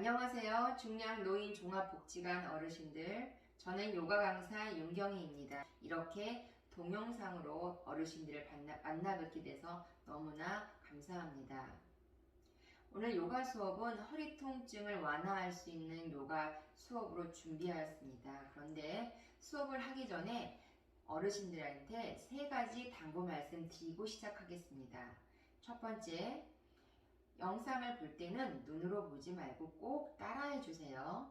안녕하세요. 중량 노인 종합복지관 어르신들. 저는 요가 강사 윤경희입니다. 이렇게 동영상으로 어르신들을 만나, 뵙게 돼서 너무나 감사합니다. 오늘 요가 수업은 허리 통증을 완화할 수 있는 요가 수업으로 준비하였습니다. 그런데 수업을 하기 전에 어르신들한테 세 가지 당부 말씀 드리고 시작하겠습니다. 첫 번째, 영상을 볼 때는 눈으로 보지 말고 꼭 따라해 주세요.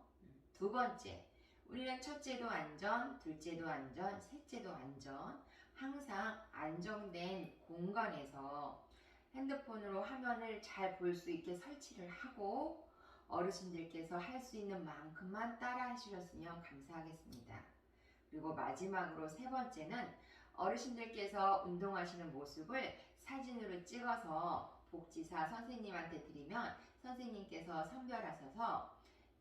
두 번째, 우리는 첫째도 안전, 둘째도 안전, 셋째도 안전. 항상 안정된 공간에서 핸드폰으로 화면을 잘 볼 수 있게 설치를 하고 어르신들께서 할 수 있는 만큼만 따라 하시셨으면 감사하겠습니다. 그리고 마지막으로 세 번째는 어르신들께서 운동하시는 모습을 사진으로 찍어서 복지사 선생님한테 드리면 선생님께서 선별하셔서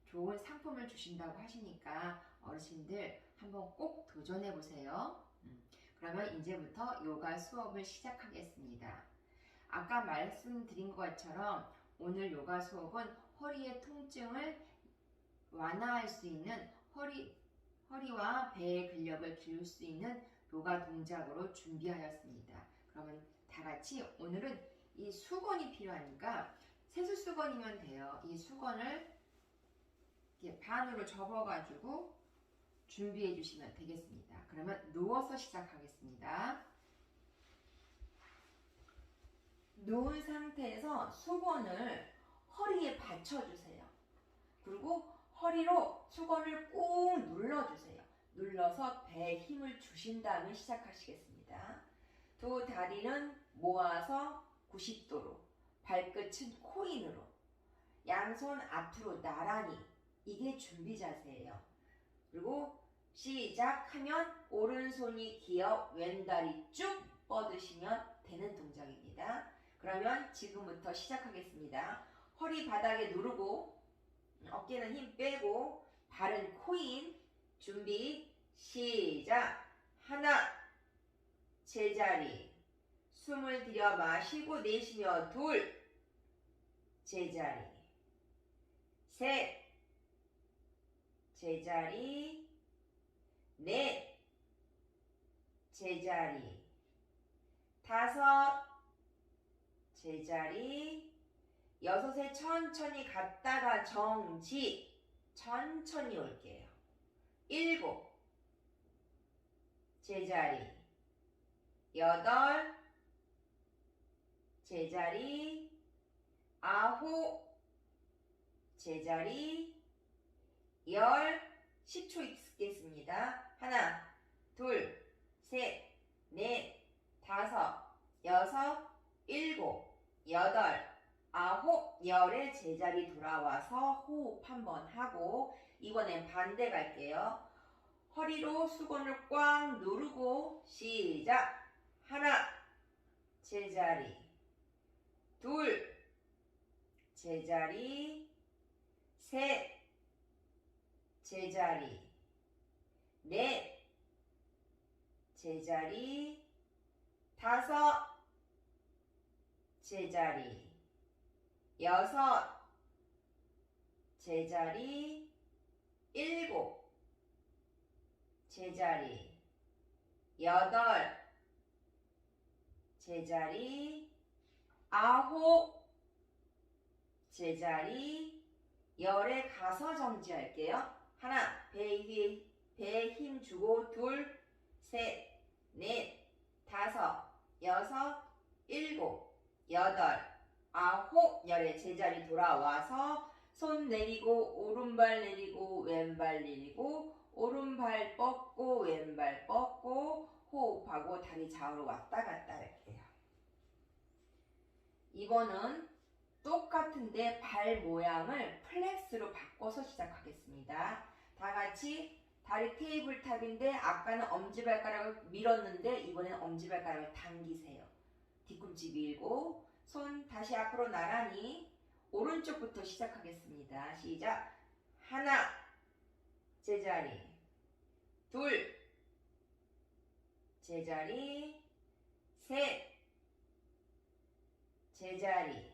좋은 상품을 주신다고 하시니까 어르신들 한번 꼭 도전해 보세요. 음, 그러면 이제부터 요가 수업을 시작하겠습니다. 아까 말씀드린 것처럼 오늘 요가 수업은 허리의 통증을 완화할 수 있는 허리, 허리와 배의 근력을 기울 수 있는 요가 동작으로 준비하였습니다. 그러면 다 같이 오늘은 이 수건이 필요하니까 세수 수건이면 돼요. 이 수건을 반으로 접어가지고 준비해 주시면 되겠습니다. 그러면 누워서 시작하겠습니다. 누운 상태에서 수건을 허리에 받쳐주세요. 그리고 허리로 수건을 꾹 눌러주세요. 눌러서 배에 힘을 주신 다음에 시작하시겠습니다. 두 다리는 모아서 90도로, 발끝은 코인으로, 양손 앞으로 나란히, 이게 준비 자세예요. 그리고 시작 하면 오른손이 기어 왼다리 쭉 뻗으시면 되는 동작입니다. 그러면 지금부터 시작하겠습니다. 허리 바닥에 누르고 어깨는 힘 빼고 발은 코인 준비 시작 하나 제자리 숨을 들여 마시고 내쉬며 둘. 제자리. 셋. 제자리. 넷. 제자리. 다섯. 제자리. 여섯에 천천히 갔다가 정지. 천천히 올게요. 일곱. 제자리. 여덟 제자리 아홉 제자리 열 10초 있겠습니다. 하나 둘 셋 넷 다섯 여섯 일곱 여덟 아홉 열의 제자리 돌아와서 호흡 한번 하고 이번엔 반대 갈게요. 허리로 수건을 꽉 누르고 시작 하나 제자리 둘. 제자리. 셋. 제자리. 넷. 제자리. 다섯. 제자리. 여섯. 제자리. 일곱. 제자리. 여덟. 제자리 아홉 제자리 열에 가서 정지할게요. 하나 배에 힘 주고 둘, 셋, 넷, 다섯, 여섯, 일곱, 여덟, 아홉 열의 제자리 돌아와서 손 내리고 오른발 내리고 왼발 내리고 오른발 뻗고 왼발 뻗고 호흡하고 다리 좌우로 왔다 갔다 할게요. 이번은 똑같은데 발 모양을 플렉스로 바꿔서 시작하겠습니다. 다 같이 다리 테이블탑인데 아까는 엄지발가락을 밀었는데 이번엔 엄지발가락을 당기세요. 뒤꿈치 밀고 손 다시 앞으로 나란히 오른쪽부터 시작하겠습니다. 시작. 하나 제자리 둘 제자리 셋 제자리.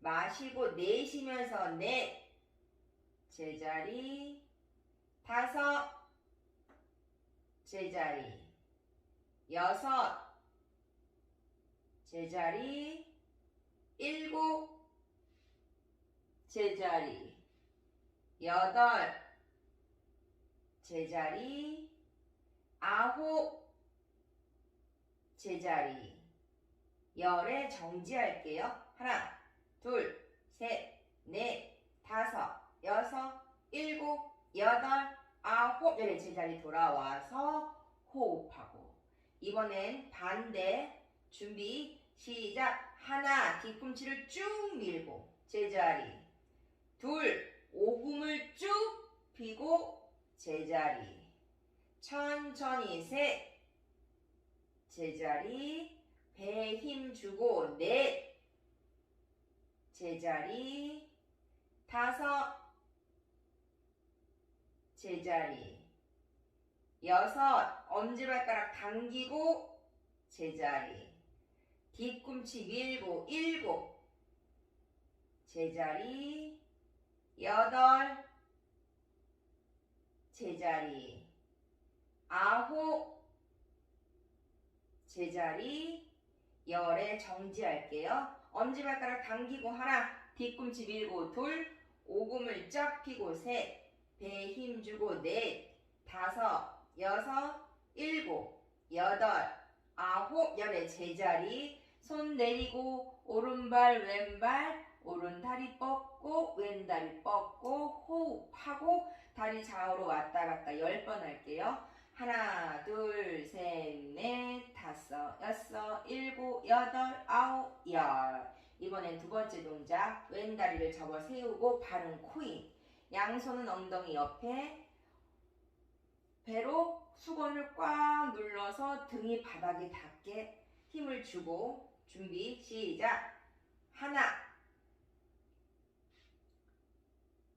마시고 내쉬면서 넷. 제자리. 다섯. 제자리. 여섯. 제자리. 일곱. 제자리. 여덟. 제자리. 아홉. 제자리 열에 정지할게요. 하나, 둘, 셋, 넷, 다섯, 여섯, 일곱, 여덟, 아홉. 열의 제자리 돌아와서 호흡하고. 이번엔 반대 준비 시작. 하나 뒤꿈치를 쭉 밀고 제자리. 둘 오금을 쭉 펴고 제자리. 천천히 셋 제자리 배에 힘 주고 넷 제자리 다섯 제자리 여섯 엄지발가락 당기고 제자리 뒤꿈치 밀고 일곱 제자리 여덟 제자리 아홉 제자리 열에 정지할게요. 엄지발가락 당기고 하나 뒤꿈치 밀고 둘 오금을 쫙 펴고 셋 배에 힘 주고 넷 다섯 여섯 일곱 여덟 아홉 열의 제자리 손 내리고 오른발 왼발 오른 다리 뻗고 왼 다리 뻗고 호흡하고 다리 좌우로 왔다 갔다 열 번 할게요. 하나, 둘, 셋, 넷, 다섯, 여섯, 일곱, 여덟, 아홉, 열. 이번엔 두 번째 동작. 왼 다리를 접어 세우고 발은 코인. 양손은 엉덩이 옆에 배로 수건을 꽉 눌러서 등이 바닥에 닿게 힘을 주고 준비 시작. 하나,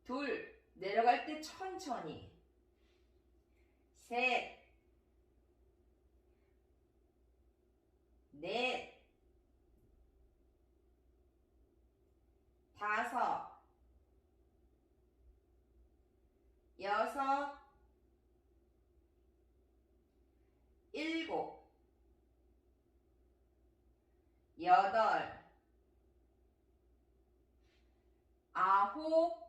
둘, 내려갈 때 천천히. 셋, 넷, 다섯, 여섯, 일곱, 여덟, 아홉,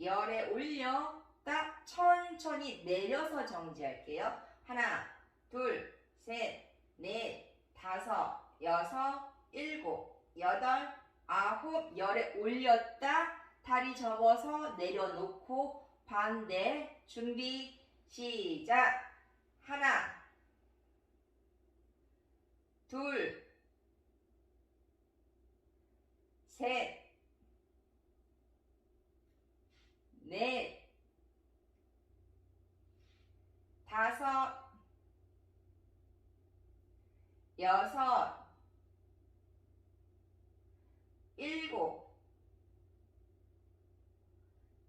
열에 올려 딱 천천히 내려서 정지할게요. 하나, 둘, 셋, 넷, 다섯, 여섯, 일곱, 여덟, 아홉, 열에 올렸다. 다리 접어서 내려놓고 반대 준비 시작. 하나, 둘, 셋, 넷, 다섯, 여섯, 일곱,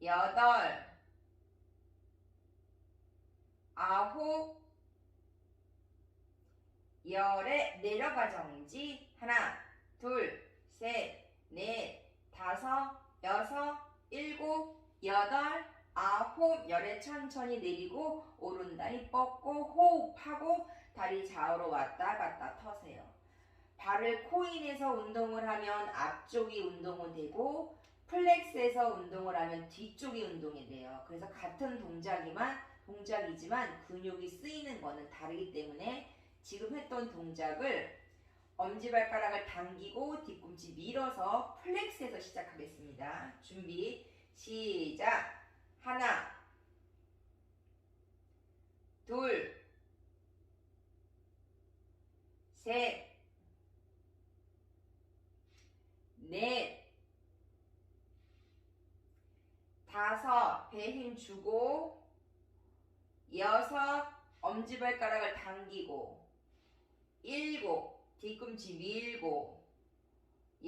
여덟, 아홉, 열에 내려가 정지. 하나, 둘, 셋, 넷, 다섯, 여섯, 일곱, 여덟, 천천히 내리고 오른 다리 뻗고 호흡하고 다리 좌우로 왔다 갔다 터세요. 발을 코인해서 운동을 하면 앞쪽이 운동은 되고 플렉스에서 운동을 하면 뒤쪽이 운동이 돼요. 그래서 같은 동작이만 동작이지만 근육이 쓰이는 거는 다르기 때문에 지금 했던 동작을 엄지발가락을 당기고 뒤꿈치 밀어서 플렉스에서 시작하겠습니다. 준비 시작 하나 둘 셋, 넷, 다섯, 배 힘 주고, 여섯, 엄지발가락을 당기고, 일곱, 뒤꿈치 밀고,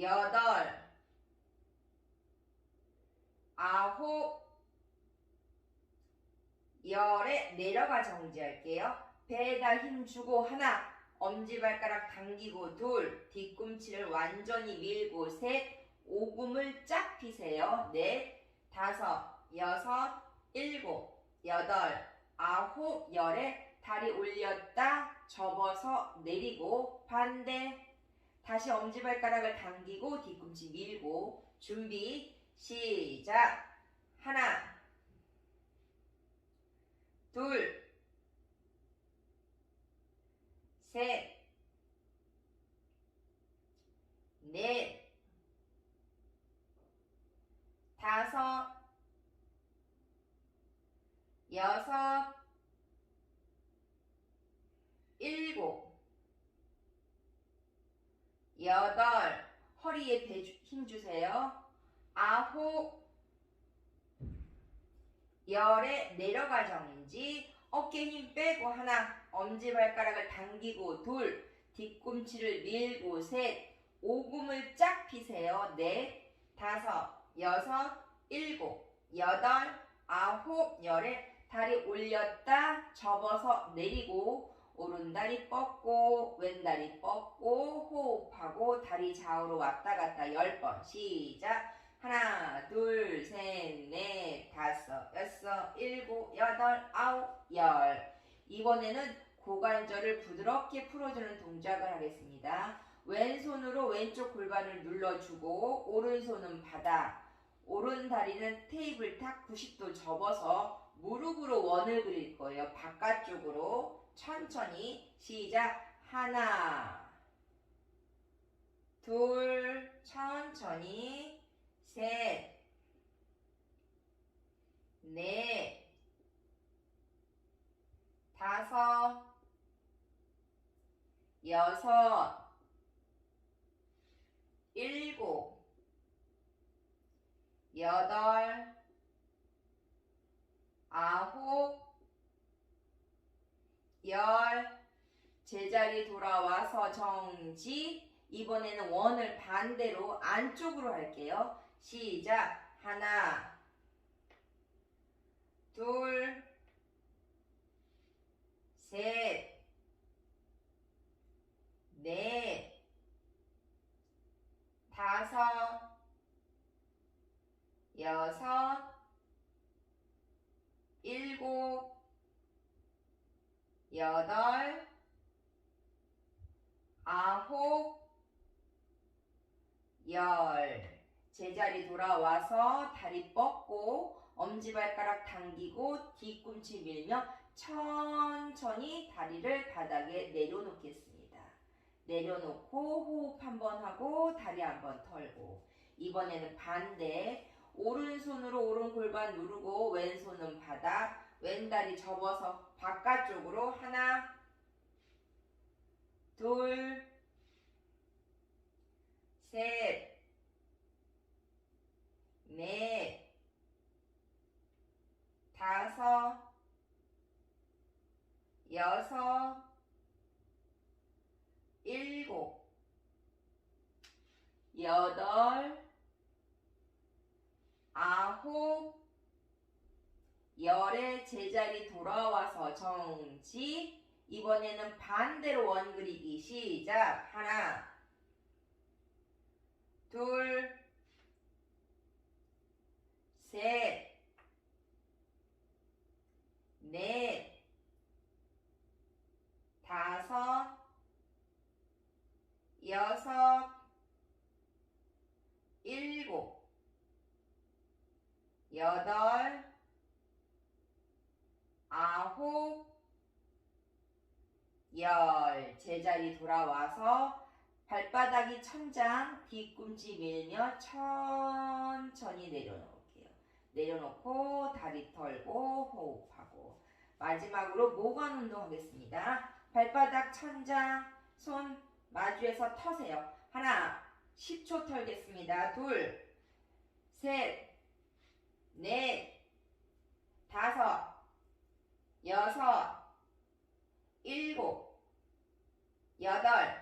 여덟, 아홉, 열에 내려가 정지할게요. 배에다 힘 주고 하나, 엄지발가락 당기고 둘, 뒤꿈치를 완전히 밀고 셋, 오금을 쫙 피세요. 넷, 다섯, 여섯, 일곱, 여덟, 아홉, 열에 다리 올렸다 접어서 내리고 반대 다시 엄지발가락을 당기고 뒤꿈치 밀고 준비 시작 하나 둘 셋, 넷, 다섯, 여섯, 일곱, 여덟, 허리에 힘 주세요. 아홉, 열에 내려갈 정인지 어깨 힘 빼고 하나, 엄지발가락을 당기고 둘, 뒤꿈치를 밀고 셋, 오금을 쫙 피세요. 넷, 다섯, 여섯, 일곱, 여덟, 아홉, 열에 다리 올렸다 접어서 내리고 오른다리 뻗고 왼다리 뻗고 호흡하고 다리 좌우로 왔다 갔다 열 번 시작 하나 둘 셋 넷 다섯 여섯 일곱 여덟 아홉 열. 이번에는 고관절을 부드럽게 풀어주는 동작을 하겠습니다. 왼손으로 왼쪽 골반을 눌러주고 오른손은 바닥 오른 다리는 테이블 탁 90도 접어서 무릎으로 원을 그릴 거예요. 바깥쪽으로. 천천히 시작. 하나 둘 천천히 셋 넷, 다섯, 여섯, 일곱, 여덟, 아홉, 열, 제자리 돌아 와서 정지. 이번에는 원을 반대로 안쪽으로 할게요. 시작. 하나, 둘, 셋, 넷, 다섯, 여섯, 일곱, 여덟, 아홉, 열. 제자리 돌아와서 다리 뻗고 엄지발가락 당기고 뒤꿈치 밀며 천천히 다리를 바닥에 내려놓겠습니다. 내려놓고 호흡 한번 하고 다리 한번 털고 이번에는 반대 오른손으로 오른 골반 누르고 왼손은 바닥 왼다리 접어서 바깥쪽으로 하나 둘 셋, 넷, 다섯, 여섯, 일곱, 여덟, 아홉, 열의 제자리 돌아와서 정지. 이번에는 반대로 원 그리기 시작. 하나, 둘, 셋, 넷, 다섯, 여섯, 일곱, 여덟, 아홉, 열. 제자리 돌아와서 발바닥이 천장, 뒤꿈치 밀며 천천히 내려놓을게요. 내려놓고 다리 털고 호흡하고 마지막으로 모관 운동하겠습니다. 발바닥 천장, 손 마주해서 터세요. 하나, 10초 털겠습니다. 둘, 셋, 넷, 다섯, 여섯, 일곱, 여덟,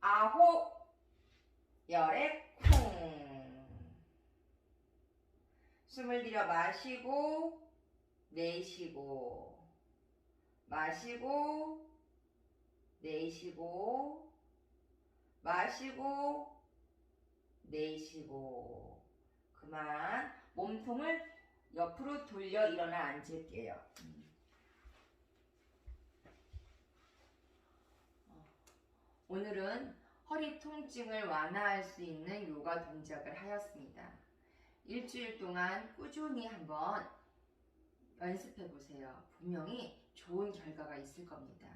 아홉, 열에 쿵. 숨을 들여 마시고, 내쉬고, 마시고, 내쉬고, 마시고, 내쉬고. 그만. 몸통을 옆으로 돌려 일어나 앉을게요. 음. 어, 오늘은 허리 통증을 완화할 수 있는 요가 동작을 하였습니다. 일주일 동안 꾸준히 한번 연습해 보세요. 분명히 좋은 결과가 있을 겁니다.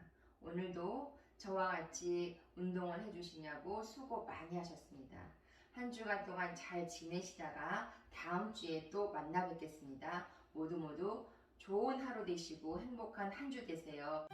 오늘도 저와 같이 운동을 해주시냐고 수고 많이 하셨습니다. 한 주간 동안 잘 지내시다가 다음 주에 또 만나 뵙겠습니다. 모두 모두 좋은 하루 되시고 행복한 한 주 되세요.